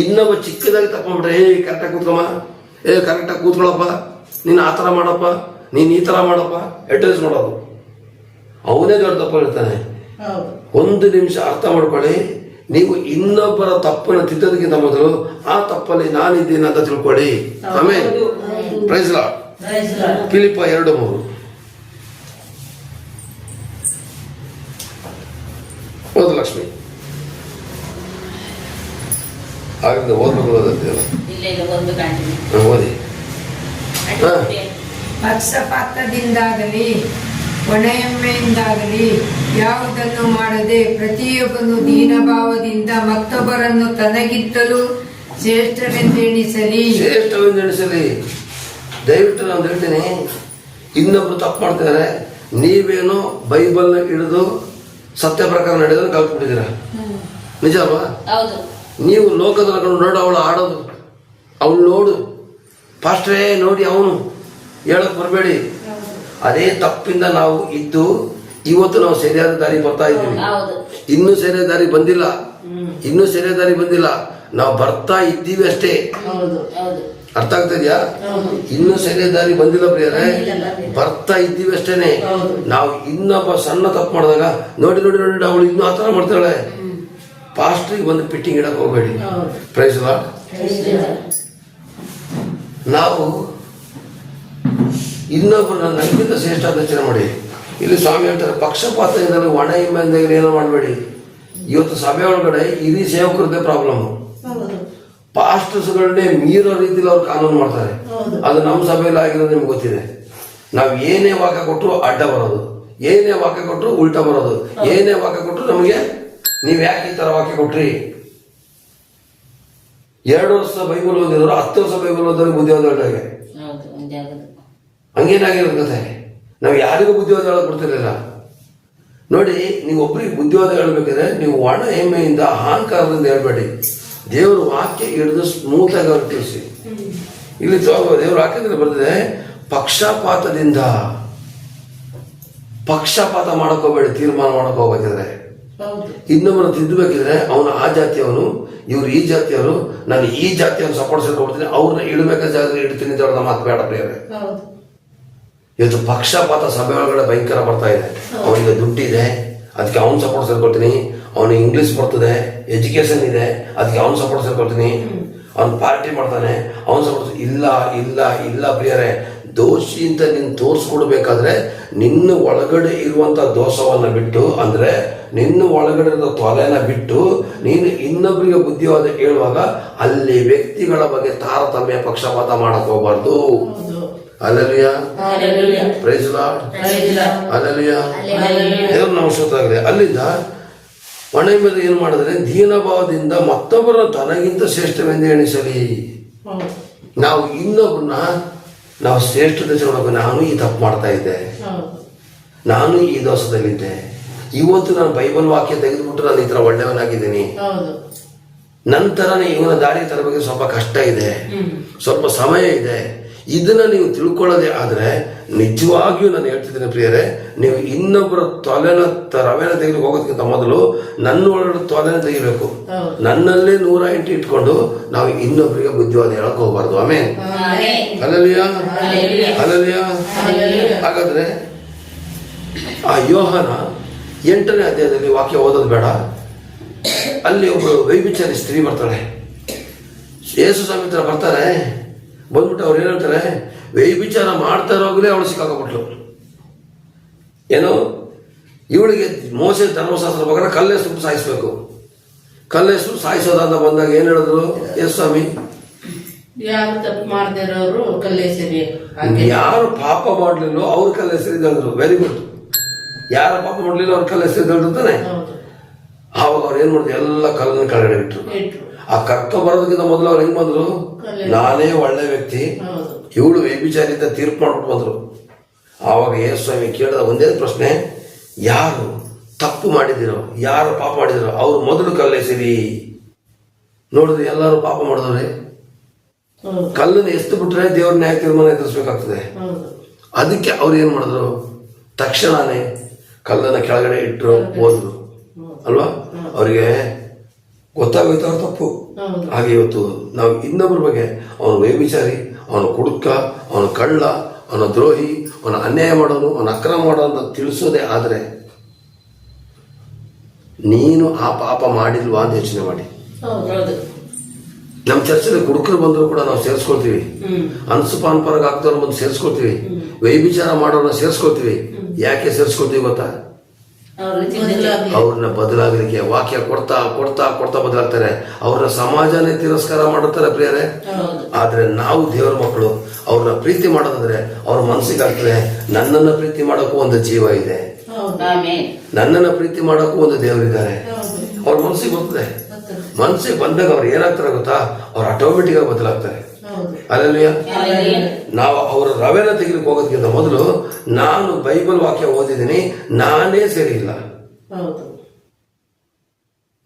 ಇನ್ನೊಬ್ಬ ಚಿಕ್ಕದಾಗಿ ತಪ್ಪಿಬಿಟ್ರೆ ಏ ಕರೆಕ್ಟಾಗಿ ಕೂತ್ಕೊಮ್ಮ. ಏ ಕರೆಕ್ಟಾಗಿ ಕೂತ್ಕೊಳ್ಳಪ್ಪ ನೀನು ಆ ಥರ ಮಾಡಪ್ಪ. ನೀನು ಈ ತರ ಮಾಡಪ್ಪ ಅಡ್ರೆಸ್ ಮಾಡೋದು ಅವನೇ ದೊಡ್ಡ ತಪ್ಪು ಹೇಳ್ತಾನೆ. ಒಂದು ನಿಮಿಷ ಅರ್ಥ ಮಾಡ್ಕೊಳ್ಳಿ ನೀವು ಇನ್ನೊಬ್ಬರ ತಪ್ಪನ್ನು ತಿದ್ದೋದಕ್ಕಿಂತ ಮೊದಲು ಆ ತಪ್ಪಲ್ಲಿ ನಾನಿದ್ದೀನಿ ಅಂತ ತಿಳ್ಕೊಳ್ಳಿ. ಆಮೇಲೆ ಪ್ರೈಸ್ ಲಾರ್ಡ್ Praise God. ಫಿಲಿಪ ಎರಡು ಮೂರು. ಓದು ಲಕ್ಷ್ಮಿ. ಆಗಿಂದ ಓದ್ಬೇಕು ಓದಂತೀರ ಇಲ್ಲ ಇಲ್ಲ ಒಂದು ಕಂಟಿನ್ಯೂ ಓದಿ. ಹಾ. ಪಕ್ಷಪಾತದಿಂದಾಗಲಿ ಒಣೆಯಮ್ಮೆಯಿಂದಾಗಲಿ ಯಾವುದನ್ನು ಮಾಡದೆ ಪ್ರತಿಯೊಬ್ಬನು ದೀನಭಾವದಿಂದ ಮತ್ತೊಬ್ಬರನ್ನು ತನಗಿತ್ತಲೂ ಶ್ರೇಷ್ಠವೆಂದೆಣಿಸಲಿ ಶ್ರೇಷ್ಠವೆಂದೆಣಿಸಲಿ ದಯವಿಟ್ಟು ನಾನು ಹೇಳ್ತೇನೆ ಇನ್ನೊಬ್ರು ತಪ್ಪು ಮಾಡ್ತಿದ್ದಾರೆ. ನೀವೇನೋ ಬೈಬಲ್ ಹಿಡಿದು ಸತ್ಯ ಪ್ರಕಾರ ನಡೆದು ಕಲ್ತ್ಬಿಟ್ಟಿದ್ದೀರ ನಿಜ ಅಲ್ವಾ? ಹೌದು. ನೀವು ಲೋಕದ ನೋಡು ಅವಳು ಆಡೋದು ಅವಳು ನೋಡು. ಫಾಸ್ಟ್ರೇ ನೋಡಿ ಅವನು. ಹೇಳಕ್ ಬರಬೇಡಿ. ಅದೇ ತಪ್ಪಿಂದ ನಾವು ಇದ್ದು ಇವತ್ತು ನಾವು ಸರಿಯಾದ ದಾರಿ ಬರ್ತಾ ಇದ್ದೀವಿ. ಇನ್ನೂ ಸರಿಯಾದ ದಾರಿ ಬಂದಿಲ್ಲ. ಇನ್ನೂ ಸರಿಯಾದ ದಾರಿ ಬಂದಿಲ್ಲ. ನಾವು ಬರ್ತಾ ಇದ್ದೀವಿ ಅಷ್ಟೇ. ಅರ್ಥ ಆಗ್ತಾ ಇದೆಯಾ? ಹೌದು. ಇನ್ನೂ ಸರಿಯಾದ ದಾರಿ ಬಂದಿಲ್ಲ ಪ್ರಿಯರೇ. ಬರ್ತಾ ಇದ್ದೀವಿ ಅಷ್ಟೇನೆ. ನಾವು ಇನ್ನೊಬ್ಬ ಸಣ್ಣ ತಪ್ಪು ಮಾಡಿದಾಗ ನೋಡಿ ನೋಡಿ ನೋಡಿ ಅವಳು ಇನ್ನೂ ಆತರ ಮಾಡ್ತಾಳೆ. ಪಾಸ್ಟ್ರಿಗೆ ಒಂದು ಪಿಟ್ಟಿಂಗ್ ಇಡಕ್ ಹೋಗ್ಬೇಡಿ. ಪ್ರೈಸ್ ನಾವು ಇನ್ನೊಬ್ಬರನ್ನ ನನಗಿಂತ ಶ್ರೇಷ್ಠ ಅಂತ ಯೋಚನೆ ಮಾಡಿ. ಇಲ್ಲಿ ಸ್ವಾಮಿ ಹೇಳ್ತಾರೆ ಪಕ್ಷಪಾತದಿಂದಲೂ ಒಣ ಹಿಮ್ಮೆಯಿಂದ ಏನೋ ಮಾಡಬೇಡಿ. ಇವತ್ತು ಸಭೆ ಒಳಗಡೆ ಇಡೀ ಸೇವಕರದ್ದೇ ಪ್ರಾಬ್ಲಮ್ ಪಾಸ್ಟರ್ಸ್ಗಳನ್ನೇ ಮೀರೋ ರೀತಿಲಿ ಅವ್ರು ಕಾನೂನು ಮಾಡ್ತಾರೆ. ಅದು ನಮ್ಮ ಸಭೆಯಲ್ಲಿ ಆಗಿರೋದು ನಿಮ್ಗೆ ಗೊತ್ತಿದೆ. ನಾವು ಏನೇ ವಾಕ್ಯ ಕೊಟ್ಟರು ಅಡ್ಡ ಬರೋದು. ಏನೇ ವಾಕ್ಯ ಕೊಟ್ಟರು ಉಲ್ಟಾ ಬರೋದು. ಏನೇ ವಾಕ್ಯ ಕೊಟ್ಟರು ನಮಗೆ ನೀವು ಯಾಕೆ ಈ ತರ ವಾಕ್ಯ ಕೊಟ್ರಿ? ಎರಡು ವರ್ಷ ಬೈಬಲ್ ಓದಿದ್ರು ಹತ್ತು ವರ್ಷ ಬೈಬಲ್ ಓದಿದ್ರೆ ಬುದ್ಧಿ ಹೇಳ್ದಾಗೆ ಕತೆ ನಾವು ಯಾರಿಗೂ ಬುದ್ಧಿವಾದ ಹೇಳಕ್ ಬಿಡ್ತಿರಲಿಲ್ಲ ನೋಡಿ ನೀವು ಒಬ್ರಿಗೆ ಬುದ್ಧಿವಾದ ಹೇಳ್ಬೇಕಾದ್ರೆ ನೀವು ಒಣ ಹೆಮ್ಮೆಯಿಂದ ಅಹಂಕಾರದಿಂದ ಹೇಳ್ಬೇಡಿ. ದೇವರು ವಾಕ್ಯ ಹಿಡಿದು ಸ್ಮೂತ್ ಆಗಿ ಅವ್ರಿಗೆ ತಿಳಿಸಿ. ಇಲ್ಲಿ ದೇವರು ವಾಕ್ಯದಲ್ಲಿ ಬರ್ತಿದೆ ಪಕ್ಷಪಾತದಿಂದ ಪಕ್ಷಪಾತ ಮಾಡ್ಕೋಬೇಡಿ ತೀರ್ಮಾನ ಹೋಗ್ಬೇಕಿದ್ರೆ. ಹೌದು. ಇನ್ನೊಬ್ಬರು ತಿದ್ದಬೇಕಿದ್ರೆ ಅವನು ಆ ಜಾತಿಯವನು ಇವ್ರು ಈ ಜಾತಿಯವರು ನಾನು ಈ ಜಾತಿಯನ್ನು ಸಪೋರ್ಟ್ ಕೊಡ್ತೀನಿ ಅವ್ರನ್ನ ಇಡಬೇಕಾದ ಜಾಗ ಇಡ್ತೀನಿ ಅಂತ ಹೇಳೋದು ಮಾತು ಬೇಡ ಪ್ರಿಯರೇ. ಇವತ್ತು ಪಕ್ಷಪಾತ ಸಭೆ ಒಳಗಡೆ ಭಯಂಕರ ಬರ್ತಾ ಇದೆ. ಅವನಿಗೆ ದುಡ್ಡಿದೆ, ಅದಕ್ಕೆ ಅವ್ನು ಸಪೋರ್ಟ್ ಸೇರ್ಕೊಳ್ತೀನಿ. ಅವನಿಗೆ ಇಂಗ್ಲಿಷ್ ಬರ್ತದೆ ಎಜುಕೇಶನ್ ಇದೆ, ಅದಕ್ಕೆ ಅವ್ನು ಸಪೋರ್ಟ್ ಸೇರ್ಕೊಳ್ತೀನಿ. ಅವ್ನು ಪಾರ್ಟಿ ಮಾಡ್ತಾನೆ, ಅವ್ನು ಸಪೋರ್ಟ್ ಇಲ್ಲ ಇಲ್ಲ ಇಲ್ಲ ಪ್ರಿಯರೇ, ದೋಷಿ ಅಂತ ನೀನು ತೋರಿಸ್ಕೊಡ್ಬೇಕಾದ್ರೆ ನಿನ್ನ ಒಳಗಡೆ ಇರುವಂತ ದೋಷವನ್ನ ಬಿಟ್ಟು, ಅಂದ್ರೆ ನಿನ್ನ ಒಳಗಡೆ ಇರೋ ತೊಲೆನ ಬಿಟ್ಟು, ನೀನು ಇನ್ನೊಬ್ಬರಿಗೆ ಬುದ್ಧಿವಾದ ಹೇಳುವಾಗ ಅಲ್ಲಿ ವ್ಯಕ್ತಿಗಳ ಬಗ್ಗೆ ತಾರತಮ್ಯ ಪಕ್ಷಪಾತ ಮಾಡಕ್ ಹೋಗ್ಬಾರ್ದು. ಪ್ರೈಸ್. ದೇವ್ರ ನಾವು ಆಗಿದೆ ಅಲ್ಲಿಂದ ಮನೆ ಮೇಲೆ ಏನು ಮಾಡಿದ್ರೆ ದೀನಭಾವದಿಂದ ಮತ್ತೊಬ್ಬರ ತನಗಿಂತ ಶ್ರೇಷ್ಠವೆಂದು ಎಣಿಸಲಿ. ಹೌದು. ನಾವು ಇನ್ನೊಬ್ಬರನ್ನ ನಾವು ಶ್ರೇಷ್ಠತೆ ನೋಡಬೇಕು ನಾನು ಈ ತಪ್ಪು ಮಾಡ್ತಾ ಇದ್ದೆ. ಹೌದು. ನಾನು ಈ ದೋಷದಲ್ಲಿದ್ದೆ. ಇವತ್ತು ನಾನು ಬೈಬಲ್ ವಾಕ್ಯ ತೆಗೆದುಬಿಟ್ಟು ನಾನು ಈ ಥರ ಒಳ್ಳೆಯವನಾಗಿದ್ದೀನಿ. ನಂತರ ನಂತರನೇ ಇವನ ದಾರಿ ತರಬೇಕು ಸ್ವಲ್ಪ ಕಷ್ಟ ಇದೆ. ಸ್ವಲ್ಪ ಸಮಯ ಇದೆ. ಇದನ್ನ ನೀವು ತಿಳ್ಕೊಳ್ಳೋದೇ ಆದ್ರೆ ನಿಜವಾಗಿಯೂ ನಾನು ಹೇಳ್ತಿದ್ದೇನೆ ಪ್ರಿಯರೇ ನೀವು ಇನ್ನೊಬ್ಬರ ತೊಲೆನ ರವೆನ ತೆಗೆದು ಹೋಗೋದಕ್ಕಿಂತ ಮೊದಲು ನನ್ನ ಒಳಗಡೆ ತೊಲೆನ ತೆಗಿಬೇಕು. ನನ್ನಲ್ಲೇ ನೂರ ಎಂಟು ಇಟ್ಕೊಂಡು ನಾವು ಇನ್ನೊಬ್ಬರಿಗೆ ಬುದ್ಧಿವಾದ ಹೇಳಕ್ ಹೋಗ್ಬಾರ್ದು. ಆಮೇಲೆ ಅಲಲಿಯಾ ಅಲಲಿಯಾ ಹಾಗಾದ್ರೆ ಆ ಯೋಹನ ಎಂಟನೇ ಅಧ್ಯಾಯದಲ್ಲಿ ವಾಕ್ಯ ಓದೋದು ಬೇಡ. ಅಲ್ಲಿ ಒಬ್ಬಳು ವೈವಿಚಾರಿ ಸ್ತ್ರೀ ಬರ್ತಾಳೆ. ಯೇಸು ಸಾಮಿತ್ರ ಬರ್ತಾರೆ. ಬಂದ್ಬಿಟ್ಟು ಅವ್ರು ಏನಂತಾರೆ ಹೇಳ್ತಾರೆ? ವೈವಿಚಾರ ಮಾಡ್ತಾ ಇರೋಗ್ಲೇ ಅವಳು ಸಿಕ್ಕಾಕೊಬಿಟ್ಲು ಏನು? ಇವಳಿಗೆ ಮೋಸ ಧರ್ಮಶಾಸ್ತ್ರ ಪ್ರಕಾರ ಕಲ್ಲೆಸ್ರು ಸಾಯಿಸ್ಬೇಕು. ಕಲ್ಲೆಸ್ರು ಸಾಯಿಸೋದಾದ ಬಂದಾಗ ಏನ್ ಹೇಳಿದ್ರು? ಎಸ್ ಸ್ವಾಮಿ. ಯಾರು ತಪ್ಪು ಮಾಡದಿರೋರು ಕಲ್ಲೆಸರಿ ಯಾರು ಪಾಪ ಮಾಡ್ಲಿಲ್ಲೋ ಅವ್ರ ಕಲ್ಲ ಹೆಸರಿದ್ರು ವೆರಿ ಗುಡ್ ಯಾರು ಪಾಪ ಮಾಡ್ಲಿಲ್ಲ ಅವ್ರ ಕಲ್ಲ ಹೆಸರಿದ್ರು ತಾನೆ. ಹೌದು. ಆವಾಗ ಅವ್ರು ಏನ್ ಮಾಡಿದ್ರು? ಎಲ್ಲ ಕಲ್ಲನ್ನು ಕೆಳಗಡೆ ಆ ಕರ್ಕ ಬರೋದಕ್ಕಿಂತ ಮೊದಲು ಅವ್ರು ಹೆಂಗ್ ಬಂದ್ರು? ನಾನೇ ಒಳ್ಳೆ ವ್ಯಕ್ತಿ. ಇವಳು ವ್ಯಭಿಚಾರಿ ಅಂತ ತೀರ್ಪು ಮಾಡ್ಬಿಟ್ಟು ಬಂದ್ರು. ಆವಾಗ ಯೇಸು ಸ್ವಾಮಿ ಕೇಳಿದ ಒಂದೇ ಪ್ರಶ್ನೆ ಯಾರು ತಪ್ಪು ಮಾಡಿದಿರೋ ಯಾರು ಪಾಪ ಮಾಡಿದಿರೋ ಅವ್ರು ಮೊದಲು ಕಲ್ಲೆಸಿರಿ ನೋಡಿದ್ರೆ ಎಲ್ಲರೂ ಪಾಪ ಮಾಡಿದವ್ರೆ. ಕಲ್ಲನ್ನು ಎಷ್ಟು ಬಿಟ್ರೆ ದೇವ್ರ ನ್ಯಾಯ ತೀರ್ಮಾನ ಎದುರಿಸ್ಬೇಕಾಗ್ತದೆ. ಅದಕ್ಕೆ ಅವ್ರು ಏನ್ ಮಾಡಿದ್ರು? ತಕ್ಷಣನೇ ಕಲ್ಲನ್ನು ಕೆಳಗಡೆ ಇಟ್ಟರು ಹೋದ್ರು. ಅಲ್ವಾ? ಅವರಿಗೆ ಗೊತ್ತಾಗೋಯ್ತು ಅವ್ರ ತಪ್ಪು. ಹಾಗೆ ಇವತ್ತು ನಾವು ಇನ್ನೊಬ್ಬರ ಬಗ್ಗೆ ಅವನು ವೈವಿಚಾರಿ ಅವನು ಕುಡುಕ ಅವನು ಕಳ್ಳ ಅವನ ದ್ರೋಹಿ ಅವನ ಅನ್ಯಾಯ ಮಾಡೋನು ಅವನ ಅಕ್ರಮ ಮಾಡೋನು ತಿಳಿಸೋದೇ ಆದ್ರೆ ನೀನು ಆ ಪಾಪ ಮಾಡಿಲ್ವಾ ಅಂತ ಯೋಚನೆ ಮಾಡಿ. ನಮ್ಮ ಚರ್ಚಲ್ಲಿ ಕುಡುಕರು ಬಂದರೂ ಕೂಡ ನಾವು ಸೇರಿಸ್ಕೊಳ್ತೀವಿ. ಹ್ಮ್. ಅನ್ಸುಪಾನ್ ಪರಗ ಆಗ್ದವ್ರ ಬಂದು ಸೇರಿಸ್ಕೊಳ್ತೀವಿ. ವೈವಿಚಾರ ಮಾಡೋರನ್ನ ಸೇರಿಸ್ಕೊಳ್ತೀವಿ. ಯಾಕೆ ಸೇರಿಸ್ಕೊಳ್ತೀವಿ ಗೊತ್ತಾ. ಅವ್ರನ್ನ ಬದಲಾಗಲಿಕ್ಕೆ ವಾಕ್ಯ ಕೊಡ್ತಾ ಕೊಡ್ತಾ ಕೊಡ್ತಾ ಬದಲಾಗ್ತಾರೆ. ಅವ್ರನ್ನ ಸಮಾಜನೇ ತಿರಸ್ಕಾರ ಮಾಡುತ್ತಾರೆ ಪ್ರಿಯರೇ. ಹೌದು. ಆದ್ರೆ ನಾವು ದೇವರ ಮಕ್ಕಳು ಅವ್ರನ್ನ ಪ್ರೀತಿ ಮಾಡೋದಂದ್ರೆ ಅವ್ರ ಮನಸ್ಸಿಗೆ ಆಗ್ತದೆ ನನ್ನನ್ನ ಪ್ರೀತಿ ಮಾಡೋಕ್ಕೂ ಒಂದು ಜೀವ ಇದೆ. ನನ್ನನ್ನ ಪ್ರೀತಿ ಮಾಡೋಕ್ಕೂ ಒಂದು ದೇವರಿದ್ದಾರೆ ಹೌದು. ಅವ್ರ ಮನಸ್ಸಿಗೆ ಬರ್ತದೆ. ಗೊತ್ತದೆ. ಮನಸ್ಸಿಗೆ ಬಂದಾಗ ಅವ್ರು ಏನಾಗ್ತಾರೆ ಗೊತ್ತಾ? ಅವ್ರು ಆಟೋಮೆಟಿಕ್ ಆಗಿ ಬದಲಾಗ್ತಾರೆ. ಅಲ್ಲಲ್ಯ. ನಾವು ಅವರ ರವೆನ ತೆಗಿಲಿಕ್ಕೆ ಹೋಗೋದಕ್ಕಿಂತ ಮೊದಲು ನಾನು ಬೈಬಲ್ ವಾಕ್ಯ ಓದಿದ್ದೀನಿ ನಾನೇ ಸರಿ ಇಲ್ಲ ಹೌದು.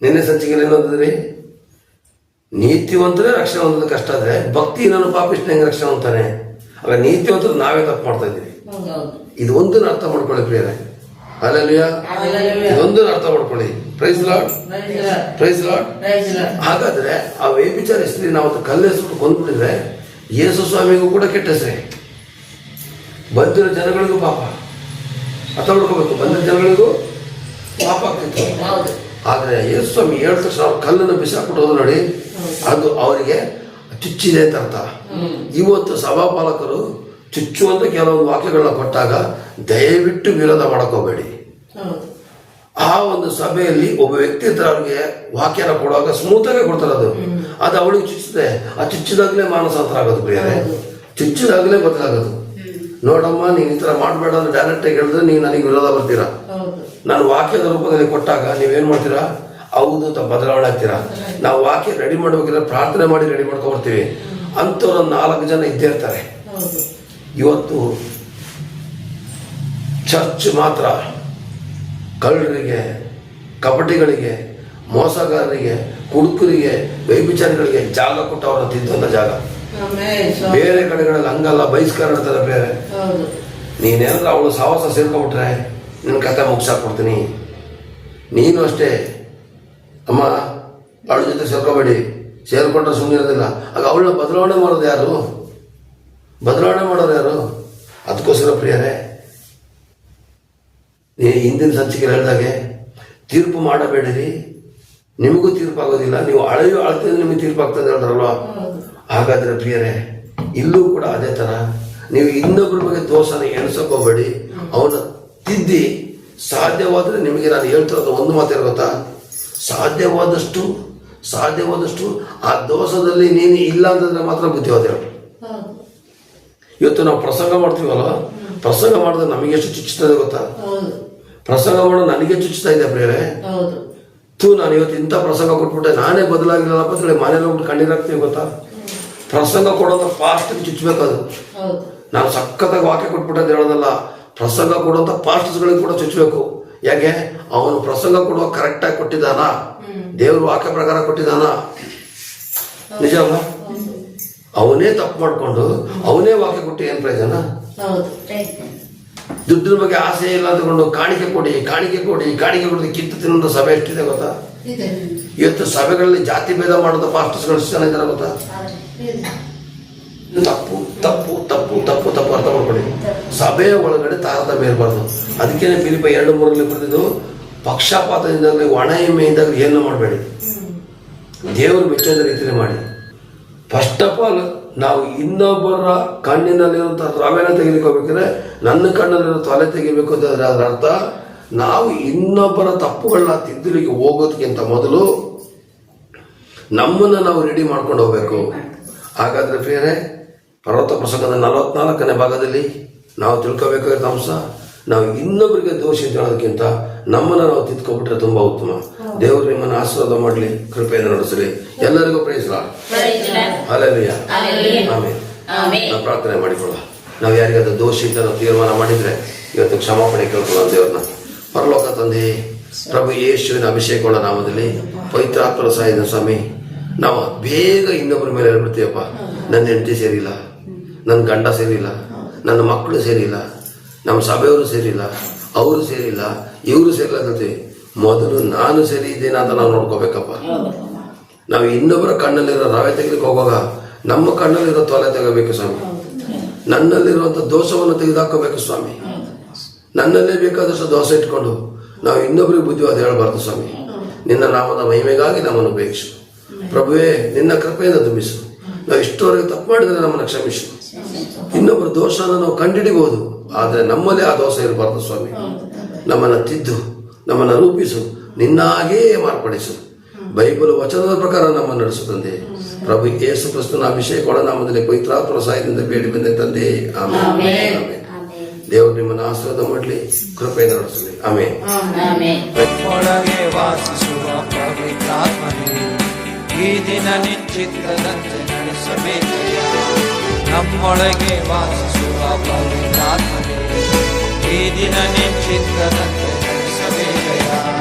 ನಿನ್ನೆ ಸಂಚಿಕೆಯಲ್ಲಿ ಏನಂತಂದ್ರಿ ನೀತಿವಂತರೇ ರಕ್ಷಣೆ ಹೊಂದೋದು ಕಷ್ಟ ಆದ್ರೆ ಭಕ್ತಿ ನಾನು ಪಾಪಿಷ್ಟ ಹೆಂಗೆ ರಕ್ಷಣೆ ಹೊಂತಾನೆ ಆಗ ನೀತಿವಂತರು ನಾವೇ ತಪ್ಪು ಮಾಡ್ತಾ ಇದ್ದೀವಿ. ಇದು ಒಂದನ್ನು ಅರ್ಥ ಮಾಡ್ಕೊಳ್ಳಿ ಪ್ರಿಯರೇ. ಇದೊಂದನ್ನ ಅರ್ಥ ಮಾಡ್ಕೊಳ್ಳಿ. Praise Lord praise Lord. ಹಾಗಾದ್ರೆ ಆ ವ್ಯಭಿಚಾರ ಹೆಸರಿ ನಾವು ಅದು ಹೆಸರು ಕೊಂದ್ಬಿಟ್ಟಿದ್ರೆ ಯೇಸು ಸ್ವಾಮಿಗೂ ಕೂಡ ಕೆಟ್ಟ ಹೆಸರಿ. ಬಂದಿರೋ ಜನಗಳಿಗೂ ಪಾಪ. ಅರ್ಥ ಮಾಡ್ಕೋಬೇಕು. ಬಂದಿರೋ ಜನಗಳಿಗೂ ಪಾಪ ಆಗ್ತಿತ್ತು. ಆದ್ರೆ ಯೇಸು ಸ್ವಾಮಿ ಹೇಳಿದ ತಕ್ಷಣ ಅವ್ರು ಕಲ್ಲನ್ನು ಬಿಸಾಕ್ಬಿಟ್ಟು ಹೋದ್ರು ನೋಡಿ ಅದು ಅವರಿಗೆ ಚುಚ್ಚಿದೆ ಅಂತ ಅರ್ಥ. ಇವತ್ತು ಸಭಾಪಾಲಕರು ಚುಚ್ಚುವಂತ ಕೆಲವೊಂದು ವಾಕ್ಯಗಳನ್ನ ಕೊಟ್ಟಾಗ ದಯವಿಟ್ಟು ವಿರೋಧ ಮಾಡ್ಕೋಬೇಡಿ. ಆ ಒಂದು ಸಭೆಯಲ್ಲಿ ಒಬ್ಬ ವ್ಯಕ್ತಿ ಹತ್ರ ಅವ್ರಿಗೆ ವಾಕ್ಯನ ಕೊಡುವಾಗ ಸ್ಮೂತ್ ಆಗಿ ಕೊಡ್ತಾರೆ ಅದು. ಅದು ಅವಳಿಗೆ ಚುಚ್ಚುತ್ತೆ ಆ ಚುಚ್ಚಿದಾಗಲೇ ಮಾನಸಾಂತರ ಆಗೋದು ಪ್ರಿಯರೇ ಚುಚ್ಚಿದಾಗಲೇ ಬದಲಾಗೋದು ನೋಡಮ್ಮ ನೀನ್ ಈ ತರ ಮಾಡಬೇಡ ಅಂತ ಡೈರೆಕ್ಟ್ ಆಗಿ ಹೇಳಿದ್ರೆ ನೀವು ನನಗೆ ವಿರೋಧ ಬರ್ತೀರಾ ನಾನು ವಾಕ್ಯದ ರೂಪದಲ್ಲಿ ಕೊಟ್ಟಾಗ ನೀವೇನ್ ಮಾಡ್ತೀರಾ? ಹೌದು ಅಂತ ಬದಲಾವಣೆ ಆಗ್ತೀರಾ? ನಾವು ವಾಕ್ಯ ರೆಡಿ ಮಾಡ್ಬೇಕಿದ್ರೆ ಪ್ರಾರ್ಥನೆ ಮಾಡಿ ರೆಡಿ ಮಾಡ್ಕೊಂಡ್ಬರ್ತೀವಿ ಬರ್ತೀವಿ ಅಂಥವ್ರು ನಾಲ್ಕು ಜನ ಇದ್ದೇ ಇರ್ತಾರೆ. ಇವತ್ತು ಚರ್ಚ್ ಮಾತ್ರ ಕಳ್ಳರಿಗೆ ಕಪಟಿಗಳಿಗೆ ಮೋಸಗಾರರಿಗೆ ಕುಡುಕರಿಗೆ ವೈಭಿಚಾರಿಗಳಿಗೆ ಜಾಗ ಕೊಟ್ಟು ತಿದ್ದಂತ ಜಾಗ. ಬೇರೆ ಕಡೆಗಳಲ್ಲಿ ಹಂಗಲ್ಲ ಬಹಿಷ್ಕಾರ ಇರ್ತಾರೆ ಬೇರೆ. ನೀನೇನಾದ್ರೂ ಅವಳು ಸಾಹಸ ಸೇರ್ಕೊಂಡ್ಬಿಟ್ರೆ ನಿನ್ನ ಕತೆ ಕೊಡ್ತೀನಿ ನೀನು ಅಷ್ಟೇ. ಅಮ್ಮ ಅವಳ ಜೊತೆ ಸೇರ್ಕೋಬೇಡಿ. ಸೇರ್ಕೊಂಡ್ರೆ ಸುಮ್ಮನೆ ಇರೋದಿಲ್ಲ. ಆಗ ಅವಳನ್ನ ಬದಲಾವಣೆ ಮಾಡೋದು ಯಾರು? ಬದಲಾವಣೆ ಮಾಡೋರು ಯಾರು? ಅದಕ್ಕೋಸ್ಕರ ಪ್ರಿಯರೇ ಹಿಂದಿನ ಸಂಚಿಕೆ ಹೇಳಿದಾಗೆ ತೀರ್ಪು ಮಾಡಬೇಡಿರಿ ನಿಮಗೂ ತೀರ್ಪು ಆಗೋದಿಲ್ಲ ನೀವು ಅಳೆಯು ಅಳ್ತಿದ್ರೆ ನಿಮಗೆ ತೀರ್ಪು ಆಗ್ತದೆ ಹೇಳ್ತಾರಲ್ವಾ ಹಾಗಾದ್ರೆ ಪ್ರಿಯರೇ ಇಲ್ಲೂ ಕೂಡ ಅದೇ ತರ ನೀವು ಇನ್ನೊಬ್ಬರ ಬಗ್ಗೆ ದೋಷನ ಎಣಿಸಕ್ ಹೋಗ್ಬೇಡಿ ಅವನ ತಿದ್ದಿ ಸಾಧ್ಯವಾದ್ರೆ ನಿಮಗೆ ನಾನು ಹೇಳ್ತಿರೋದು ಒಂದು ಮಾತು ಗೊತ್ತಾ? ಸಾಧ್ಯವಾದಷ್ಟು ಸಾಧ್ಯವಾದಷ್ಟು ಆ ದೋಷದಲ್ಲಿ ನೀನು ಇಲ್ಲ ಅಂತಂದ್ರೆ ಮಾತ್ರ ಬುದ್ಧಿವಾದ ಇವತ್ತು ನಾವು ಪ್ರಸಂಗ ಮಾಡ್ತೀವಲ್ಲ ಪ್ರಸಂಗ ಮಾಡಿದ್ರೆ ನಮಗೆ ಎಷ್ಟು ಚುಚ್ಚುತ್ತದೆ ಗೊತ್ತಾ? ಪ್ರಸಂಗ ಮಾಡೋ ನನಗೆ ಚುಚ್ಚುತ್ತಾ ಇದೆ ಪ್ರೇರೆ ಥೂ ನಾನು ಇವತ್ತು ಇಂಥ ಪ್ರಸಂಗ ಕೊಟ್ಬಿಟ್ಟೆ. ನಾನೇ ಬದಲಾಗಿಲ್ಲಪ್ಪ ಅಂತ ಹೇಳಿ ಮನೇಲಿ ಹೋಗ್ಬಿಟ್ಟು ಕಣ್ಣೀರಾಗ್ತೀವಿ ಗೊತ್ತಾ? ಪ್ರಸಂಗ ಕೊಡೋದು ಫಾಸ್ಟ್ ಚುಚ್ಚಬೇಕದು ನಾನು ಸಖತ್ತಾಗಿ ವಾಕ್ಯ ಕೊಟ್ಬಿಟ್ಟೆ ಅಂತ ಹೇಳೋದಲ್ಲ ಪ್ರಸಂಗ ಕೊಡುವಂಥ ಪಾಸ್ಟರ್ಸ್ಗಳಿಗೆ ಕೂಡ ಚುಚ್ಚಬೇಕು ಯಾಕೆ? ಅವನು ಪ್ರಸಂಗ ಕೊಡುವ ಕರೆಕ್ಟಾಗಿ ಕೊಟ್ಟಿದ್ದಾನ? ದೇವ್ರ ವಾಕ್ಯ ಪ್ರಕಾರ ಕೊಟ್ಟಿದ್ದಾನ? ನಿಜ ಅವನೇ ತಪ್ಪು ಮಾಡಿಕೊಂಡು ಅವನೇ ವಾಕ್ಯ ಕೊಟ್ಟು ಏನು ಪ್ರಯೋಜನ? ದುಡ್ಡಿನ ಬಗ್ಗೆ ಆಸೆ ಇಲ್ಲ ಅಂದ್ಕೊಂಡು ಕಾಣಿಕೆ ಕೊಡಿ ಕಾಣಿಕೆ ಕೊಡಿ ಕಾಣಿಕೆ ಕೊಡಿ ಕಿತ್ತು ತಿನ್ನೋದು ಸಭೆ ಎಷ್ಟಿದೆ ಗೊತ್ತಾ? ಇವತ್ತು ಸಭೆಗಳಲ್ಲಿ ಜಾತಿ ಭೇದ ಮಾಡೋದು ಪಾಸ್ಟರ್ಸ್ಗಳು ಎಷ್ಟು ಜನ ಇದ್ದಾರೆ ಗೊತ್ತಾ? ತಪ್ಪು ತಪ್ಪು ತಪ್ಪು ತಪ್ಪು ತಪ್ಪು ಅರ್ಥ ಮಾಡ್ಕೊಳ್ಳಿ. ಸಭೆಯ ಒಳಗಡೆ ತಾರತಮ್ಯ ಇರಬಾರ್ದು ಅದಕ್ಕೇನೆ ಫಿಲಿಪ ಎರಡು ಮೂರಲ್ಲಿ ಬರೆದಿದ್ದು ಪಕ್ಷಪಾತದಿಂದಾಗಲಿ ಒಣ ಎಮ್ಮೆಯಿಂದಾಗಲಿ ಏನು ಮಾಡಬೇಡಿ. ದೇವರು ಮೆಚ್ಚದ ರೀತಿಯಲ್ಲಿ ಮಾಡಿ. ಫಸ್ಟ್ ಆಫ್ ಆಲ್ ನಾವು ಇನ್ನೊಬ್ಬರ ಕಣ್ಣಿನಲ್ಲಿರುವಂತಹ ರವೆನ ತೆಗೆದುಕೋಬೇಕಂದ್ರೆ ನನ್ನ ಕಣ್ಣಲ್ಲಿರೋ ತಲೆ ತೆಗಿಬೇಕು ಅಂತಂದ್ರೆ ಅದರ ಅರ್ಥ ನಾವು ಇನ್ನೊಬ್ಬರ ತಪ್ಪುಗಳನ್ನ ತಿದ್ದಲಿಕ್ಕೆ ಹೋಗೋದಕ್ಕಿಂತ ಮೊದಲು ನಮ್ಮನ್ನ ನಾವು ರೆಡಿ ಮಾಡ್ಕೊಂಡು ಹೋಗ್ಬೇಕು. ಹಾಗಾದ್ರೆ ಬೇರೆ ಪರ್ವತ ಪ್ರಸಂಗದ ನಲವತ್ನಾಲ್ಕನೇ ಭಾಗದಲ್ಲಿ ನಾವು ತಿಳ್ಕೋಬೇಕಾಗಿದ್ದ ಅಂಶ ನಾವು ಇನ್ನೊಬ್ಬರಿಗೆ ದೋಷಿ ಅಂತ ಹೇಳೋದಕ್ಕಿಂತ ನಮ್ಮನ್ನ ನಾವು ತಿದ್ಕೊಬಿಟ್ರೆ ತುಂಬಾ ಉತ್ತಮ. ದೇವರು ನಿಮ್ಮನ್ನು ಆಶೀರ್ವಾದ ಮಾಡಲಿ ಕೃಪೆಯನ್ನು ನಡೆಸಲಿ. ಎಲ್ಲರಿಗೂ ಪ್ರಯತ್ನ. ಅಲೆಲುಯ್ಯ. ಆಮೇಲೆ. ನಾವು ಪ್ರಾರ್ಥನೆ ಮಾಡಿಕೊಳ್ಳುವ ನಾವು ಯಾರಿಗಾದ್ರೂ ದೋಷಿ ಅಂತ ನಾವು ತೀರ್ಮಾನ ಮಾಡಿದ್ರೆ ಇವತ್ತು ಕ್ಷಮಾಪಣೆ ಕೇಳ್ಕೊಳ್ಳೋ ದೇವ್ರನ್ನ. ಪರಲೋಕ ತಂದೆ ಪ್ರಭು ಯೇಸುವಿನ ಅಭಿಷೇಕಗಳ ನಾಮದಲ್ಲಿ ಪವಿತ್ರಾತ್ಮರ ಸಾಯಿದ ಸ್ವಾಮಿ ನಾವು ಬೇಗ ಇನ್ನೊಬ್ಬರ ಮೇಲೆ ಹೇಳ್ಬಿಡ್ತೀವಪ್ಪ ನನ್ನ ಹೆಂಡತಿ ಸೇರಿಲ್ಲ. ನನ್ನ ಗಂಡ ಸೇರಿಲ್ಲ. ನನ್ನ ಮಕ್ಕಳು ಸೇರಿಲ್ಲ. ನಮ್ಮ ಸಭೆಯವರು ಸೇರಿಲ್ಲ, ಅವರು ಸೇರಿಲ್ಲ, ಇವರು ಸೇರಿಲ್ಲ ಅಂತ. ಮೊದಲು ನಾನು ಸರಿ ಇದ್ದೇನೆ ಅಂತ ನಾವು ನೋಡ್ಕೋಬೇಕಪ್ಪ. ನಾವು ಇನ್ನೊಬ್ಬರ ಕಣ್ಣಲ್ಲಿರೋ ರವೆ ತೆಗೆದಕ್ಕೆ ಹೋಗುವಾಗ ನಮ್ಮ ಕಣ್ಣಲ್ಲಿರೋ ತೊಲೆ ತೆಗಬೇಕು ಸ್ವಾಮಿ. ನನ್ನಲ್ಲಿರುವಂತ ದೋಷವನ್ನು ತೆಗೆದುಹಾಕೋಬೇಕು ಸ್ವಾಮಿ. ನನ್ನಲ್ಲೇ ಬೇಕಾದಷ್ಟು ದೋಷ ಇಟ್ಕೊಂಡು ನಾವು ಇನ್ನೊಬ್ಬರಿಗೆ ಬುದ್ಧಿವಾದ ಹೇಳಬಾರ್ದು ಸ್ವಾಮಿ. ನಿನ್ನ ನಾಮದ ಮಹಿಮೆಗಾಗಿ ನಮ್ಮನ್ನು ಉಪೇಕ್ಷು ಪ್ರಭುವೇ, ನಿನ್ನ ಕೃಪೆಯಿಂದ ತುಂಬಿಸು. ನಾವು ಇಷ್ಟವರೆಗೆ ತಪ್ಪು ಮಾಡಿದ್ರೆ ನಮ್ಮನ್ನು ಕ್ಷಮಿಸು. ಇನ್ನೊಬ್ಬರ ದೋಷನ ನಾವು ಕಂಡಿಡಿಬಹುದು ಆದರೆ ನಮ್ಮಲ್ಲಿ ಆ ದೋಷ ಇರಬಾರ್ದು ಸ್ವಾಮಿ. ನಮ್ಮನ್ನ ತಿದ್ದು ನಮ್ಮನ್ನ ರೂಪಿಸು ನಿನ್ನಾಗೇ ಮಾರ್ಪಡಿಸು. ಬೈಬಲ್ ವಚನದ ಪ್ರಕಾರ ನಮ್ಮನ್ನು ನಡೆಸು ತಂದೆ. ಪ್ರಭು ಯೇಸು ಕ್ರಿಸ್ತನ ಅಭಿಷೇಕ ನಾಮದಲ್ಲಿ ಪವಿತ್ರಾತ್ಮ ಸಹಾಯದಿಂದ ಬೇಡಿ ಬಂದೆ ತಂದೆ. ಆಮೇಲೆ ದೇವರು ನಿಮ್ಮನ್ನು ಆಶೀರ್ವಾದ ಮಾಡಲಿ ಕೃಪೆ ನಡೆಸಲಿ ಆಮೇಲೆ ಈ ದಿನ ನಿಶ್ಚಿತ್ತದಂತೆ ನಡೆಸಬೇಕಯ್ಯ ನಮ್ಮೊಳಗೆ ವಾಸಿಸುವ ಪವಿತ್ರಾತ್ಮನೇ. ಈ ದಿನ ನಿಶ್ಚಿತ್ತದಂತೆ ನಡೆಸಬೇಕಯ್ಯ